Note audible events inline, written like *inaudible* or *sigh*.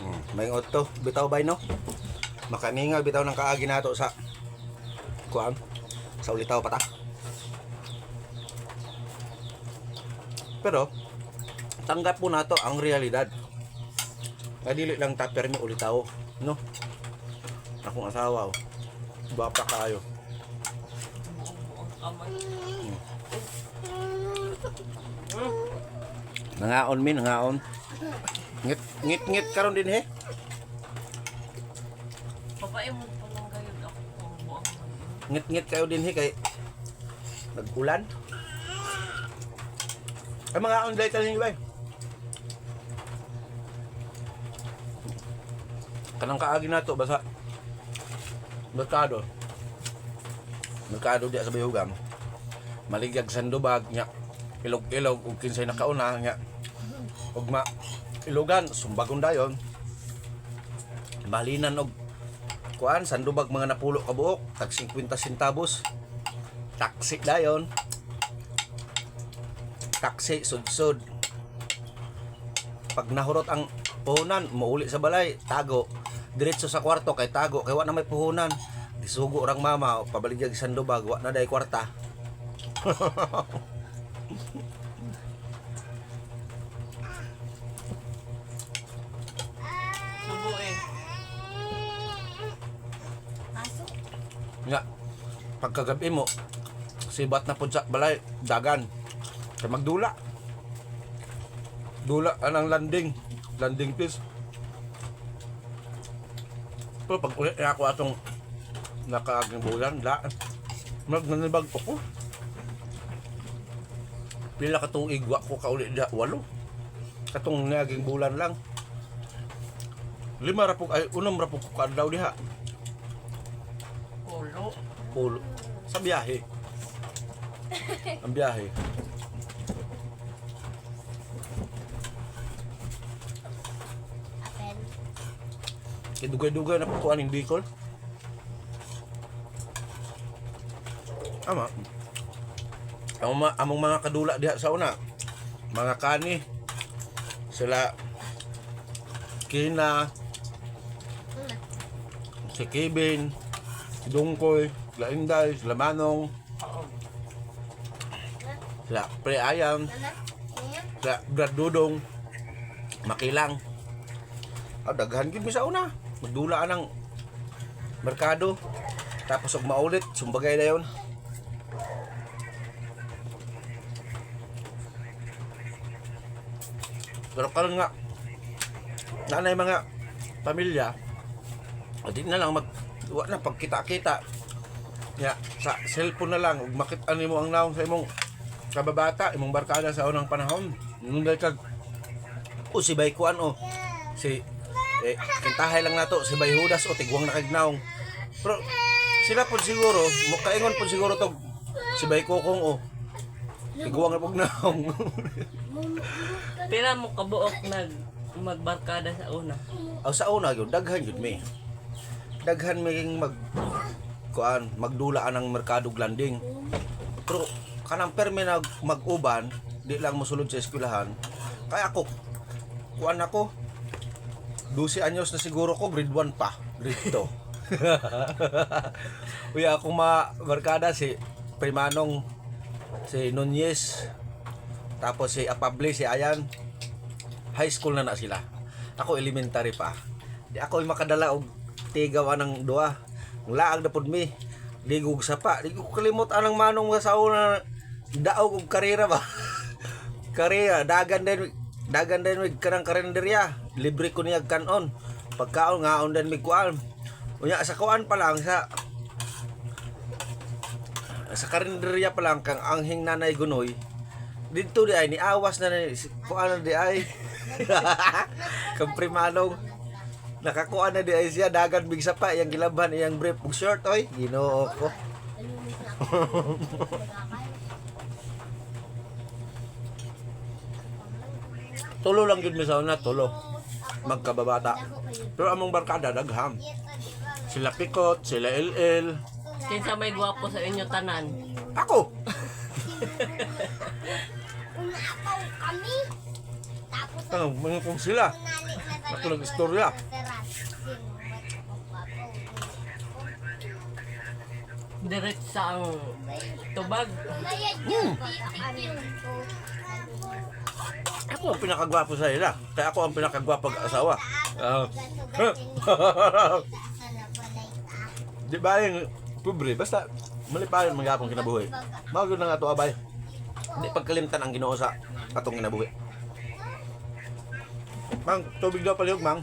Hmm, may to, bitaw bay no. Makaminga bitaw ng kaagi nato sa kuan sa ulitaw pata. Pero tanggap po nato ang realidad. Kaya dili lang ta permi ulitaw, no? Akong asawa, oh. Bapa kayo. Nangaon min, nangaon. Ngit, ngit, ngit karon din he. Papae mo pa lang kayo ako. Ngit, ngit kayo din he kay nag-ulan. Ay mga online ka ninyo ba? Kanang kaagi na to basa. Merkado. Merkado diya sa Bayugam. Maligag sandubag nya. Ilog-ilog ug kinsay nakauna nya. Ug ma ilogan sumbagon dayon. Balinan og kuan sandubag mga napulo ka buok tag 50 centavos. Taksi dayon. Taksi sud-sud. Pag nahurot ang puhunan, mauli sa balay, tago. Diretso sa kwarto kay tago kay wa na may puhunan. Disugo rang mama, pabaligyag sandubag, wa na day kwarta. *laughs* Nga, pagkagabi mo, sibat na po sa balay, dagan. Kaya magdula. Dula anang landing. Landing place. Pero pag ulit na ako atong nakaaging bulan, la, magnanibag ako. Pila katong igwa ko kaulit da, walo. Katong naging bulan lang. Lima rapog, ay unam rapog ko kadlaw diha. Ulo. Pulo. Sa biyahe. Ang biyahe. Apel. Idugay-dugay na po ko aning Bicol. Ama. Ang mga, among mga kadula diha sa una. Mga kani. Sila Kina, si Kevin, si Dungkoy, sila Inday, sila Manong, sila Pre? Ngayon? Sa Brad makilang. Ah, daghan gid sa una. Magdulaan ng merkado. Tapos og maulit, sumbagay na yon. Pero karon nga nanay mga pamilya di na lang mag wa na pagkita-kita. Ya sa cellphone na lang ug makita nimo ang naong sa imong kababata imong barkada sa unang panahon. Nung dahil kag o si Baykuan o si eh, kintahay lang nato si Bayhudas o tigwang na kagnaong pero sila po siguro mukaingon po siguro to si Baykokong o tigwang na pagnaong Pila mo kabuok nag magbarkada sa una. Aw sa una yun, daghan yun mi. Daghan mi mag kuan, magdulaan ng merkado landing. Pero kanang permi na mag-uban, di lang mosulod sa eskwelahan. Kaya ako, kuan ako, 12 anyos na siguro ko, grade 1 pa, grade 2. *laughs* Uy, ako ma barkada si Primanong, si Nunez, tapos si Apable, si Ayan, high school na na sila. Ako elementary pa. Di ako makadala og tigaw ng duwa. Ang laag na pud mi. Ligog sa pa. Di ko kalimot anang manong nga sa una daog og karera ba. *laughs* karera dagan din dagan din mig kanang karenderya. Libre ko niya kanon. Pagkaon ngaon din mig kuan. Unya sa kuan pa lang sa sa karinderya pa lang kang anghing nanay gunoy dito di ay ni awas na ni kuan di ay *laughs* kang primanong nakakuha na di ay siya dagan big sa pa iyang gilabhan iyang brief ug short oy Ginoo ko *laughs* tulo lang gid mi sa una tulo magkababata pero among barkada dagham sila Pikot sila LL Kinsa may gwapo sa inyo tanan. ako Unapaw kami. Tapos ano mga kung sila. Ako nag-istorya. Direct sa ang tubag. Ako ang pinakagwapo sa ila. Kaya ako ang pinakagwapong asawa. Ah. *laughs* Di ba yung pobre, basta malipayon mga akong kinabuhi. Bago na nga to abay. Hindi pagkalimtan ang ginoo sa atong kinabuhi. Mang, tubig daw palihog, mang.